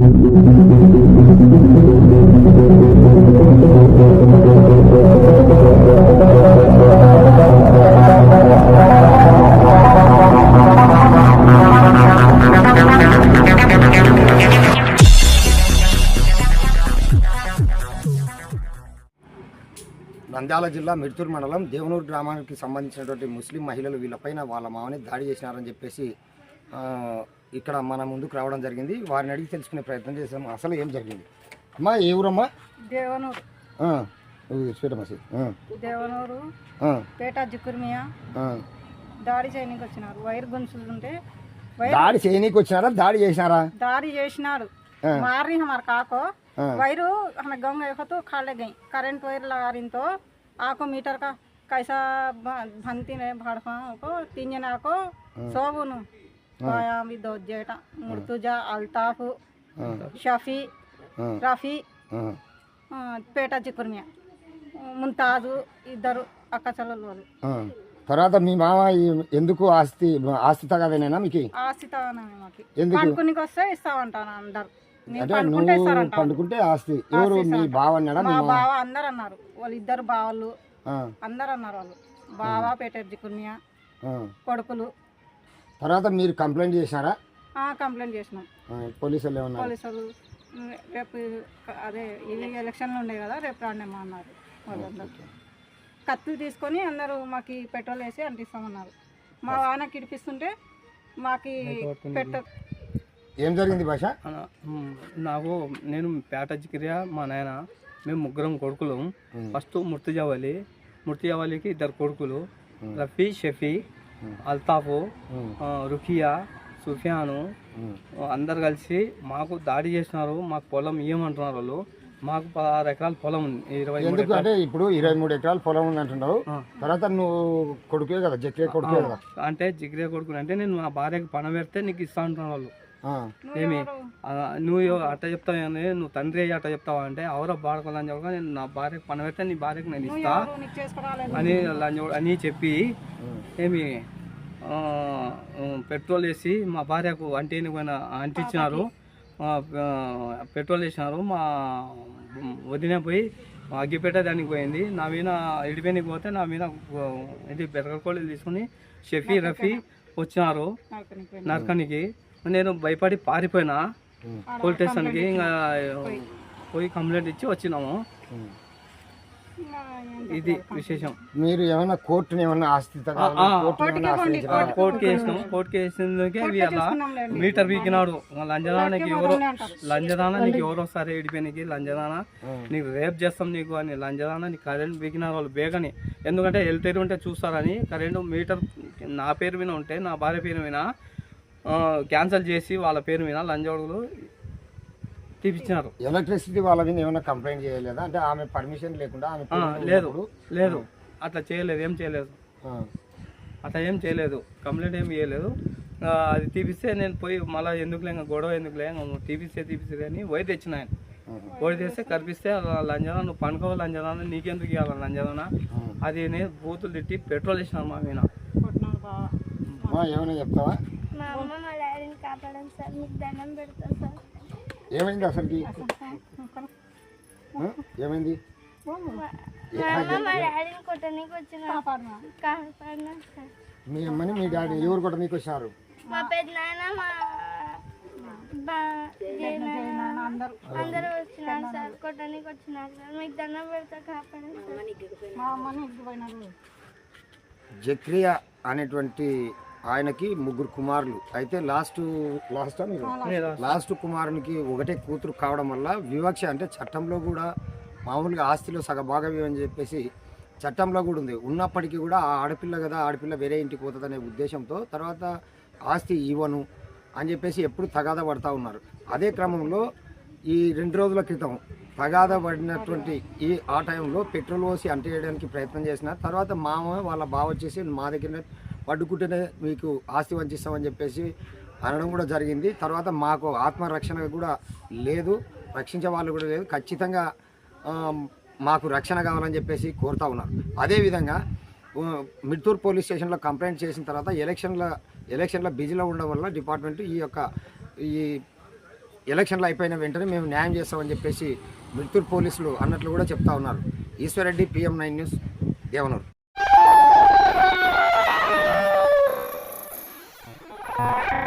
నంద్యాల జిల్లా మిర్తూరు మండలం దేవనూరు గ్రామానికి సంబంధించినటువంటి ముస్లిం మహిళలు వీళ్ళపైన వాళ్ళ మామని దాడి చేసినారని చెప్పేసి ఇక్కడ మన ముందుకు రావడం జరిగింది వారిని అడిగి తెలుసుకునే ప్రయత్నం చేసాం అసలు ఏం జరిగింది అమ్మా ఏ ఊరమ్మా దేవనూరు ఆ, ఇది స్వీటమసి ఆ, దేవనూరు ఆ, పేట జిక్కుర్మియా ఆ. దాడి చేయడానికి వచ్చినారు వైర్ గుంజుతుంటే వైర్ దాడి చేయనీకి వచ్చినారా దాడి చేసినారా दारी చేసినాడు हाँ। मार रही हमारे का को हाँ। वायरु हमें गाँव गए हो तो खाले गई करंट वायर लगा रही तो आको मीटर का कैसा भ- भंती ने भड़का को तीन जना को सोबुनु మాయావి దోజేట ముర్తుజా అల్తాఫ్ షఫీ రఫీ పేట చికుర్మియా ముంతాజు ఇద్దరు అక్క చెల్లెలు వాళ్ళు తర్వాత మీ మామ ఎందుకు ఆస్తి ఆస్తి తగదనేనా మీకు? ఆస్తి ఎందుకు? పండుకునికి వస్తే ఇస్తామంటాను అందరు. పండుకుంటే ఆస్తి. ఎవరు మీ బావ అన్నాడా మా బావ అందరు అన్నారు వాళ్ళు ఇద్దరు బావలు అందరు అన్నారు వాళ్ళు. బావ పేటర్ జికుర్మియా కొడుకులు. తర్వాత మీరు కంప్లైంట్ ఆ, కంప్లైంట్ చేసినాం. ఆ, పోలీసులు ఏమన్నారు? పోలీసులు ఉమ్, రేపు అదే ఇవి ఎలక్షన్లు ఉండే కదా రేపు రాండేమో అన్నారు. వాళ్ళందరూ. కత్తులు తీసుకొని అందరూ మాకు పెట్రోల్ వేసి అంటిస్తామన్నారు. మా వాన కిడిపిస్తుంటే మాకి పెట్ట ఏం జరిగింది భాష? నాకు నేను పేట జిక్రియా మా నాయన మేము ముగ్గురం కొడుకులు. ఫస్ట్ ముర్తిజావలి ముర్తిజావలికి ఇద్దరు కొడుకులు. రఫీ షఫీ అల్తాఫు ఆ, రుఖియా సుఫియాను అందరు కలిసి మాకు దాడి చేసినారు మాకు పొలం ఇవ్వమంటున్నారు వాళ్ళు. మాకు పదహారు ఎకరాల పొలం ఉంది ఇరవై ఎందుకు అంటే ఇప్పుడు ఇరవై మూడు ఎకరాల పొలం ఉంది అంటున్నావు. తర్వాత నువ్వు కొడుకే కదా జక్కే కొడుకే కదా? అంటే జిగ్రియా కొడుకుని అంటే నేను మా భార్యకి పണം పెడితే నీకు ఇస్తా అంటున్నారు వాళ్ళు. ఏమి? ఆ, నువ్వు అట్ట చెప్తావు ఏంది? నువ్వు తండ్రి అయ్యి అట్ట చెప్తావా అంటే ఎవరో బాడకోవాలని చెప్పగా నేను నా భార్యకు పని పెడితే నీ భార్యకు నేను ఇస్తా అని అని చెప్పి ఏమి పెట్రోల్ వేసి మా భార్యకు అంటేని పోయిన అంటించినారు పెట్రోల్ వేసినారు మా వదిన పోయి అగ్గిపేట దానికి పోయింది నా మీద ఇడిపోయినకి పోతే నా మీద ఇది బెరగకోళ్ళు తీసుకుని షఫీ రఫీ వచ్చినారు నాకు నీకు నరకనికి. నేను భయపడి పారిపోయినా పోలీస్ స్టేషన్కి ఇంకా పోయి. కంప్లైంట్ ఇచ్చి వచ్చినాము. ఇది విశేషం. మీరు ఏమైనా కోర్టుని ఏమైనా ఆస్తి? కోర్టుకి వేసినాం. కోర్టుకి వేసినందుకే ఇవి అలా. మీటర్ వీకినాడు లంజదానానికి ఎవరో. లంజదానా నీకు ఎవరో సరే ఇడిపోయినకి లంజదానా. నీకు రేప్ చేస్తాం నీకు అని లంజదానా నీకు కరెంట్ వీకినారు వాళ్ళు బేగని. ఎందుకంటే ఎల్టేరు ఉంటే చూస్తారని కరెంటు మీటర్ నా పేరు మీద ఉంటే నా భార్య పేరు మీద క్యాన్సిల్ చేసి వాళ్ళ పేరు మీద లంజోడులు తీపిచ్చినారు. ఎలక్ట్రిసిటీ వాళ్ళ మీద ఏమైనా కంప్లైంట్ చేయలేదా? అంటే ఆమె పర్మిషన్ లేకుండా ఆమె లేదు లేదు. అట్లా చేయలేదు ఏం చేయలేదు. ఆ, అట్లా ఏం చేయలేదు. కంప్లైంట్ ఏం చేయలేదు ఆ, అది తీపిస్తే నేను పోయి మళ్ళీ ఎందుకులే ఇంకా గొడవ ఎందుకులే తీపిస్తే తీపిస్తే అని పోయి తెచ్చిన ఆయన. పోయి తెస్తే కనిపిస్తే లంజనా నువ్వు పనుకోవాలి లంజనా నీకెందుకు ఇవ్వాలి లంజనా అది నేను బూతులు తిట్టి పెట్రోల్ వేసినాను మా మీద. ఏమైనా చెప్తావా? మా అమ్మ మా డాడీని కాపాడండి సార్. మీకు దండం పెడతాను సార్. ఏమైంది అసలుకి? ఏమైంది? మా అమ్మ మా డాడీని కొట్టడానికి వచ్చిన కాపాడినా సార్. మీ అమ్మని మీ డాడీ ఎవరు కూడా మీకు వచ్చినారు మా పెద్ద నాయన మా బా- జయనాయన అందరూ. అందరూ వచ్చినారు సార్. కొట్టడానికి వచ్చినారు సార్. మీకు దండం పెడతా కాపాడండి జక్రియా అనేటువంటి ఆయనకి ముగ్గురు కుమారులు. అయితే లాస్ట్ లాస్ట్ మీరు? లాస్ట్. కుమారునికి ఒకటే కూతురు కావడం వల్ల వివక్ష అంటే చట్టంలో కూడా మామూలుగా ఆస్తిలో సగభాగం అని చెప్పేసి చట్టంలో కూడా ఉంది. ఉన్నప్పటికీ కూడా ఆ ఆడపిల్ల కదా ఆడపిల్ల వేరే ఇంటికి పోతుంది అనే ఉద్దేశంతో తర్వాత ఆస్తి ఇవ్వను అని చెప్పేసి ఎప్పుడు తగాదా పడతా ఉన్నారు. అదే క్రమంలో ఈ రెండు రోజుల క్రితం తగాదా పడినటువంటి ఈ ఆ టైంలో పెట్రోల్ పోసి అంటేయడానికి ప్రయత్నం చేసిన తర్వాత మామ వాళ్ళ బావ వచ్చేసి మా దగ్గర పడ్డుకుంటేనే మీకు ఆస్తి వంచిస్తామని చెప్పేసి అనడం కూడా జరిగింది. తర్వాత మాకు ఆత్మరక్షణ కూడా లేదు రక్షించే వాళ్ళు కూడా లేదు. ఖచ్చితంగా మాకు రక్షణ కావాలని చెప్పేసి కోరుతా ఉన్నారు. అదేవిధంగా ఆ, మిడ్తూర్ పోలీస్ స్టేషన్లో కంప్లైంట్ చేసిన తర్వాత ఎలక్షన్ల ఎలక్షన్ల బిజీలో ఉండడం వల్ల డిపార్ట్మెంట్ ఈ యొక్క ఈ ఎలక్షన్లు అయిపోయిన వెంటనే మేము న్యాయం చేస్తామని చెప్పేసి మృత్యూరు పోలీసులు అన్నట్లు కూడా చెప్తా ఉన్నారు. Eswarreddy PM nine news Devanuru. Bye.